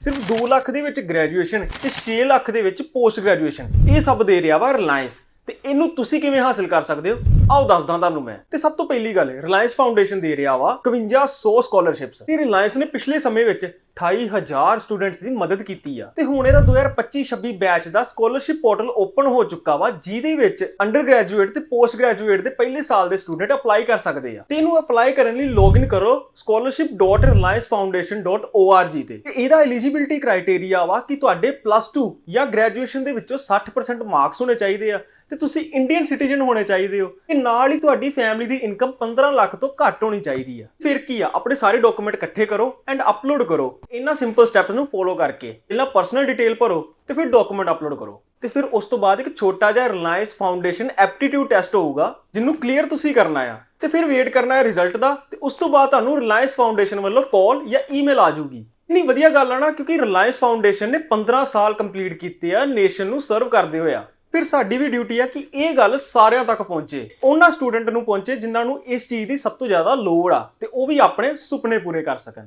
ਸਿਰਫ 2 ਲੱਖ ਦੇ ਵਿੱਚ ਗ੍ਰੈਜੂਏਸ਼ਨ ਤੇ 6 ਲੱਖ ਦੇ ਵਿੱਚ ਪੋਸਟ ਗ੍ਰੈਜੂਏਸ਼ਨ ਇਹ ਸਭ ਦੇ ਰਿਹਾ ਵਾ ਰਿਲਾਇੰਸ ਤੇ ਇਹਨੂੰ ਤੁਸੀਂ ਕਿਵੇਂ ਹਾਸਲ ਕਰ ਸਕਦੇ ਹੋ? ਆਓ ਦੱਸਦਾ ਤੁਹਾਨੂੰ ਮੈਂ। ਤੇ ਸਭ ਤੋਂ ਪਹਿਲੀ ਗੱਲ ਰਿਲਾਇੰਸ ਫਾਊਂਡੇਸ਼ਨ ਦੇ ਰਿਹਾ ਵਾ 5100 ਸਕਾਲਰਸ਼ਿਪਸ ਤੇ ਰਿਲਾਇੰਸ ਨੇ ਪਿਛਲੇ ਸਮੇਂ ਵਿੱਚ 28000 ਸਟੂਡੈਂਟਸ ਦੀ ਮਦਦ ਕੀਤੀ ਆ। ਤੇ ਹੁਣ ਇਹਦਾ 2025-26 ਬੈਚ ਦਾ ਸਕਾਲਰਸ਼ਿਪ ਪੋਰਟਲ ਓਪਨ ਹੋ ਚੁੱਕਾ ਵਾ, ਜਿਹਦੇ ਵਿੱਚ ਅੰਡਰ ਗ੍ਰੈਜੂਏਟ ਤੇ ਪੋਸਟ ਗ੍ਰੈਜੂਏਟ ਦੇ ਪਹਿਲੇ ਸਾਲ ਦੇ ਸਟੂਡੈਂਟ ਅਪਲਾਈ ਕਰ ਸਕਦੇ ਆ। ਤੇ ਇਹਨੂੰ ਅਪਲਾਈ ਕਰਨ ਲਈ ਲੌਗਇਨ ਕਰੋ scholarship.reliancefoundation.org ਤੇ। ਤੇ ਇਹਦਾ ਐਲੀਜੀਬਿਲਟੀ ਕ੍ਰਾਈਟੇਰੀਆ ਵਾ ਕਿ ਤੁਹਾਡੇ ਪਲੱਸ 2 ਜਾਂ ਗ੍ਰੈਜੂਏਸ਼ਨ ਦੇ ਵਿੱਚੋਂ 60% ਮਾਰਕਸ ਹੋਣੇ ਚਾਹੀਦੇ ਆ ਤੇ ਤੁਸੀਂ ਇੰਡੀਅਨ ਸਿਟੀਜ਼ਨ ਹੋਣੇ ਚਾਹੀਦੇ ਹੋ। ਤੇ ਨਾਲ ਹੀ ਤੁਹਾਡੀ ਫੈਮਿਲੀ ਦੀ ਇਨਕਮ 15 ਲੱਖ ਤੋਂ ਘੱਟ ਹੋਣੀ ਚਾਹੀਦੀ ਆ। ਫਿਰ ਕੀ ਆ, ਆਪਣੇ ਸਾਰੇ ਡਾਕੂਮੈਂਟ ਇਕੱਠੇ ਕਰੋ ਐਂਡ ਅਪਲੋਡ ਕਰੋ। ਇਹਨਾਂ ਸਿੰਪਲ ਸਟੈਪਸ ਨੂੰ ਫੋਲੋ ਕਰਕੇ ਪਹਿਲਾਂ ਪਰਸਨਲ ਡਿਟੇਲ ਭਰੋ ਤੇ ਫਿਰ ਡਾਕੂਮੈਂਟ ਅਪਲੋਡ ਕਰੋ। ਤੇ ਫਿਰ ਉਸ ਤੋਂ ਬਾਅਦ ਇੱਕ ਛੋਟਾ ਜਿਹਾ ਰਿਲਾਇੰਸ ਫਾਊਂਡੇਸ਼ਨ ਐਪਟੀਟਿਊਡ ਟੈਸਟ ਹੋਊਗਾ, ਜਿਹਨੂੰ ਕਲੀਅਰ ਤੁਸੀਂ ਕਰਨਾ ਆ। ਤੇ ਫਿਰ ਵੇਟ ਕਰਨਾ ਹੈ ਰਿਜ਼ਲਟ ਦਾ, ਤੇ ਉਸ ਤੋਂ ਬਾਅਦ ਤੁਹਾਨੂੰ ਰਿਲਾਇੰਸ ਫਾਊਂਡੇਸ਼ਨ ਵੱਲੋਂ ਕਾਲ ਜਾਂ ਈਮੇਲ ਆ ਜਾਊਗੀ। ਨਹੀਂ ਵਧੀਆ ਗੱਲ ਆ ਨਾ, ਕਿਉਂਕਿ ਰਿਲਾਇੰਸ ਫਾਊਂਡੇਸ਼ਨ ਨੇ 15 ਸਾਲ ਕੰਪਲੀਟ ਕੀਤੇ ਆ ਨੇਸ਼ਨ ਨੂੰ ਸਰਵ ਕਰਦੇ ਹੋਇਆ ਫਿਰ ਸਾਡੀ ਵੀ ਡਿਊਟੀ ਆ ਕਿ ਇਹ ਗੱਲ ਸਾਰਿਆਂ ਤੱਕ ਪਹੁੰਚੇ, ਉਹਨਾਂ ਸਟੂਡੈਂਟ ਨੂੰ ਪਹੁੰਚੇ ਜਿਨ੍ਹਾਂ ਨੂੰ ਇਸ ਚੀਜ਼ ਦੀ ਸਭ ਤੋਂ ਜ਼ਿਆਦਾ ਲੋੜ ਆ, ਤੇ ਉਹ ਵੀ ਆਪਣੇ ਸੁਪਨੇ ਪੂਰੇ ਕਰ ਸਕਣ।